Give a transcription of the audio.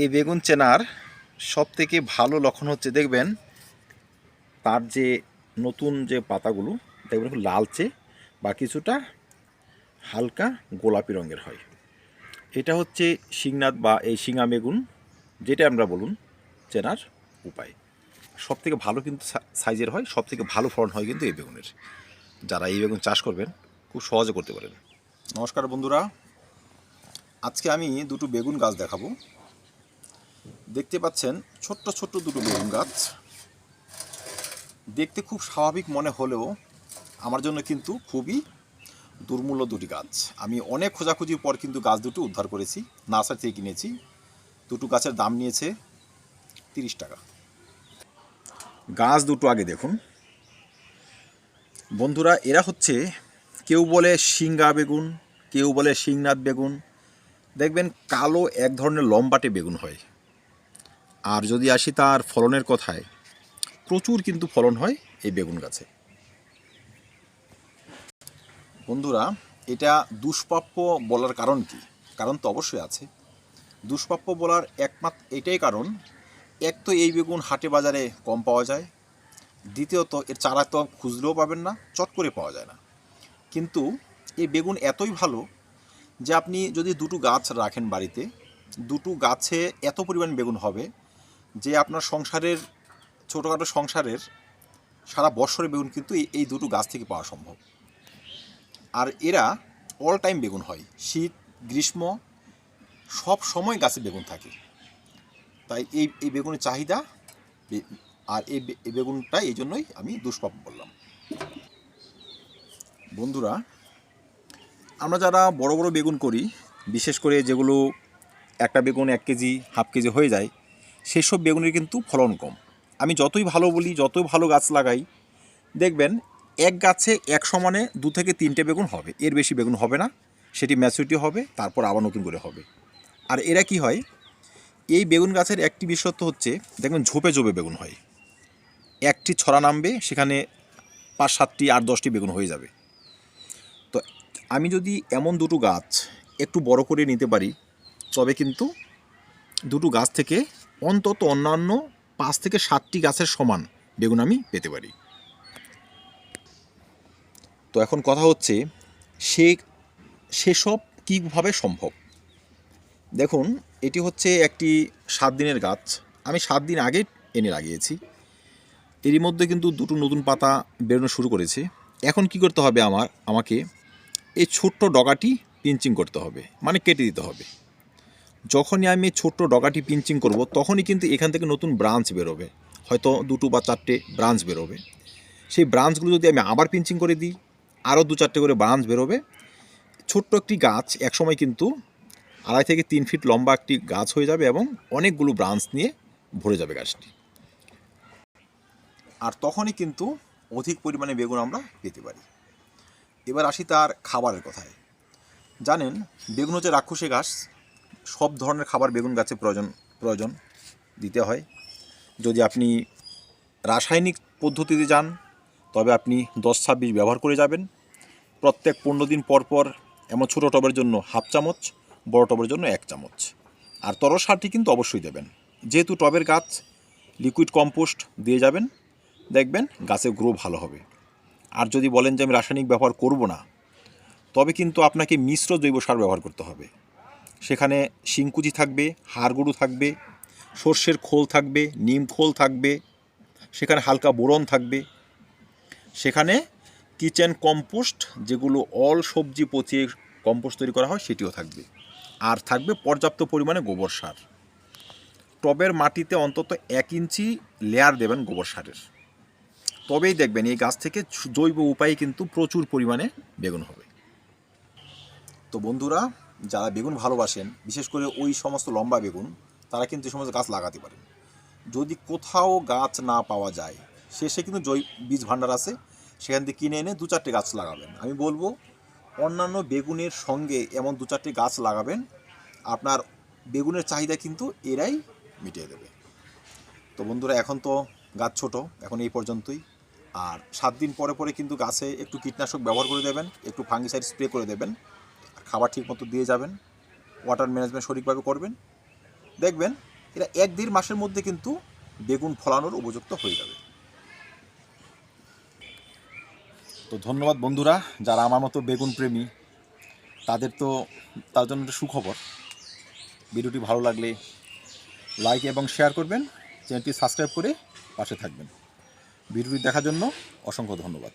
এই বেগুন চেনার সব থেকে ভালো লক্ষণ হচ্ছে, দেখবেন, তার যে নতুন যে পাতাগুলো, দেখবেন খুব লালচে বা কিছুটা হালকা গোলাপি রঙের হয়। এটা হচ্ছে শিংনাথ বা এই শিঙা বেগুন, যেটা আমরা বলুন চেনার উপায়। সব থেকে ভালো কিন্তু সাইজের হয় সব থেকে ভালো ফলন হয় কিন্তু এই বেগুনের। যারা এই বেগুন চাষ করবেন, খুব সহজে করতে পারেন। নমস্কার বন্ধুরা, আজকে আমি দুটো বেগুন গাছ দেখাবো। দেখতে পাচ্ছেন ছোট্ট ছোট্ট দুটো বেগুন গাছ। দেখতে খুব স্বাভাবিক মনে হলেও আমার জন্য কিন্তু খুবই দুর্মূল্য দুটি গাছ। আমি অনেক খোঁজাখুঁজির পর কিন্তু গাছ দুটো উদ্ধার করেছি, নার্সারি থেকে কিনেছি। দুটো গাছের দাম নিয়েছে তিরিশ টাকা। গাছ দুটো আগে দেখুন। বন্ধুরা, এরা হচ্ছে কেউ বলে সিঙ্গা বেগুন, কেউ বলে শিংনাথ বেগুন। দেখবেন কালো এক ধরনের লম্বাটে বেগুন হয়। আর যদি আসি তার ফলনের কথায়, প্রচুর কিন্তু ফলন হয় এই বেগুন গাছে। বন্ধুরা, এটা দুষ্প্রাপ্য বলার কারণ কি? কারণ তো অবশ্যই আছে। দুষ্প্রাপ্য বলার একমাত্র এটাই কারণ, এক তো এই বেগুন হাটে বাজারে কম পাওয়া যায়, দ্বিতীয়ত এর চারা তো খুঁজলেও পাবেন না, চট করে পাওয়া যায় না। কিন্তু এই বেগুন এতই ভালো যে আপনি যদি দুটো গাছ রাখেন বাড়িতে, দুটো গাছে এত পরিমাণ বেগুন হবে যে আপনার সংসারের, ছোটোখাটো সংসারের সারা বছরের বেগুন কিন্তু এই দুটো গাছ থেকে পাওয়া সম্ভব। আর এরা অল টাইম বেগুন হয়। শীত, গ্রীষ্ম, সব সময় গাছে বেগুন থাকে। তাই এই এই বেগুনের চাহিদা আর এই বেগুনটা এই জন্যই আমি দুষ্প্রাপ্য বললাম। বন্ধুরা, আমরা যারা বড় বড় বেগুন করি, বিশেষ করে যেগুলো একটা বেগুন এক কেজি, হাফ কেজি হয়ে যায় সেই সব বেগুনের কিন্তু ফলন কম। আমি যতই ভালো বলি, যতই ভালো গাছ লাগাই, দেখবেন এক গাছে এক সমানে দু থেকে তিনটে বেগুন হবে। এর বেশি বেগুন হবে না, সেটি ম্যাচুরিটি হবে, তারপর আবার নতুন করে হবে। আর এরা কি হয়? এই বেগুন গাছের একটি বিশেষত্ব হচ্ছে, দেখবেন ঝোপে ঝোপে বেগুন হয়। একটি ছড়া নামবে, সেখানে পাঁচ, সাতটি, আট, দশটি বেগুন হয়ে যাবে। তো আমি যদি এমন দুটো গাছ একটু বড় করে নিতে পারি, তবে কিন্তু দুটো গাছ থেকে অন্তত অন্যান্য পাঁচ থেকে সাতটি গাছের সমান বেগুন আমি পেতে পারি। তো এখন কথা হচ্ছে, সে, সেসব কীভাবে সম্ভব? দেখুন, এটি হচ্ছে একটি সাত দিনের গাছ। আমি সাত দিন আগে এনে লাগিয়েছি। এরই মধ্যে কিন্তু দুটো নতুন পাতা বেরোনো শুরু করেছে। এখন কি করতে হবে আমার, আমাকে এই ছোট্ট ডগাটি পিঞ্চিং করতে হবে মানে কেটে দিতে হবে। যখনই আমি ছোট্ট ডগাটি পিঞ্চিং করব, তখনই কিন্তু এখান থেকে নতুন ব্রাঞ্চ বেরোবে। হয়তো দুটো বা চারটে ব্রাঞ্চ বেরোবে। সেই ব্রাঞ্চগুলো যদি আমি আবার পিঞ্চিং করে দিই, আরও দু চারটে করে ব্রাঞ্চ বেরোবে। ছোট্ট একটি গাছ একসময় কিন্তু আড়াই থেকে তিন ফিট লম্বা একটি গাছ হয়ে যাবে এবং অনেকগুলো ব্রাঞ্চ নিয়ে ভরে যাবে গাছটি। আর তখনই কিন্তু অধিক পরিমাণে বেগুন আমরা পেতে পারি। এবার আসি তার খাবারের কথায়। জানেন, বেগুন হচ্ছে রাক্ষসী গাছ সব ধরনের খাবার বেগুন গাছে প্রয়োজন প্রয়োজন দিতে হয়। যদি আপনি রাসায়নিক পদ্ধতিতে যান, তবে আপনি দশ ছাব্বিশ ব্যবহার করে যাবেন। প্রত্যেক পনেরো দিন পর পর এমন ছোটো টবের জন্য হাফ চামচ, বড় টবের জন্য এক চামচ। আর তরল সারটি কিন্তু অবশ্যই দেবেন। যেহেতু টবের গাছ লিকুইড কম্পোস্ট দিয়ে যাবেন, দেখবেন গাছের গ্রো ভালো হবে। আর যদি বলেন যে আমি রাসায়নিক ব্যবহার করব না, তবে কিন্তু আপনাকে মিশ্র জৈব সার ব্যবহার করতে হবে। সেখানে শিংকুচি থাকবে হাড়গুঁড়ো থাকবে, সর্ষের খোল থাকবে, নিম খোল থাকবে, সেখানে হালকা বোরন থাকবে। সেখানে কিচেন কম্পোস্ট, যেগুলো অল সবজি পচিয়ে কম্পোস্ট তৈরি করা হয়, সেটিও থাকবে। আর থাকবে পর্যাপ্ত পরিমাণে গোবর সার। টবের মাটিতে অন্তত এক ইঞ্চি লেয়ার দেবেন গোবর সারের। তবেই দেখবেন এই গাছ থেকে জৈব উপায়ে কিন্তু প্রচুর পরিমাণে বেগুন হবে। তো বন্ধুরা যারা বেগুন ভালোবাসেন, বিশেষ করে ওই সমস্ত লম্বা বেগুন, তারা কিন্তু এই সমস্ত গাছ লাগাতে পারেন। যদি কোথাও গাছ না পাওয়া যায়, শেষে কিন্তু জৈ বীজ ভাণ্ডার আছে, সেখান থেকে কিনে এনে দু চারটে গাছ লাগাবেন। আমি বলব, অন্যান্য বেগুনের সঙ্গে এমন দু চারটে গাছ লাগাবেন, আপনার বেগুনের চাহিদা কিন্তু এরাই মিটিয়ে দেবে। তো বন্ধুরা, এখন তো গাছ ছোট, এখন এই পর্যন্তই। আর সাত দিন পরে পরে কিন্তু গাছে একটু কীটনাশক ব্যবহার করে দেবেন, একটু ফাঙ্গিসাইড স্প্রে করে দেবেন। খাবার ঠিক মতো দিয়ে যাবেন ওয়াটার ম্যানেজমেন্ট সঠিকভাবে করবেন। দেখবেন এরা এক দেড় মাসের মধ্যে কিন্তু বেগুন ফলানোর উপযুক্ত হয়ে যাবে। তো ধন্যবাদ বন্ধুরা, যারা আমার মতো বেগুন প্রেমী, তাদের তো, তার জন্য একটা সুখবর। ভিডিওটি ভালো লাগলে লাইক এবং শেয়ার করবেন, চ্যানেলটি সাবস্ক্রাইব করে পাশে থাকবেন। ভিডিওটি দেখার জন্য অসংখ্য ধন্যবাদ।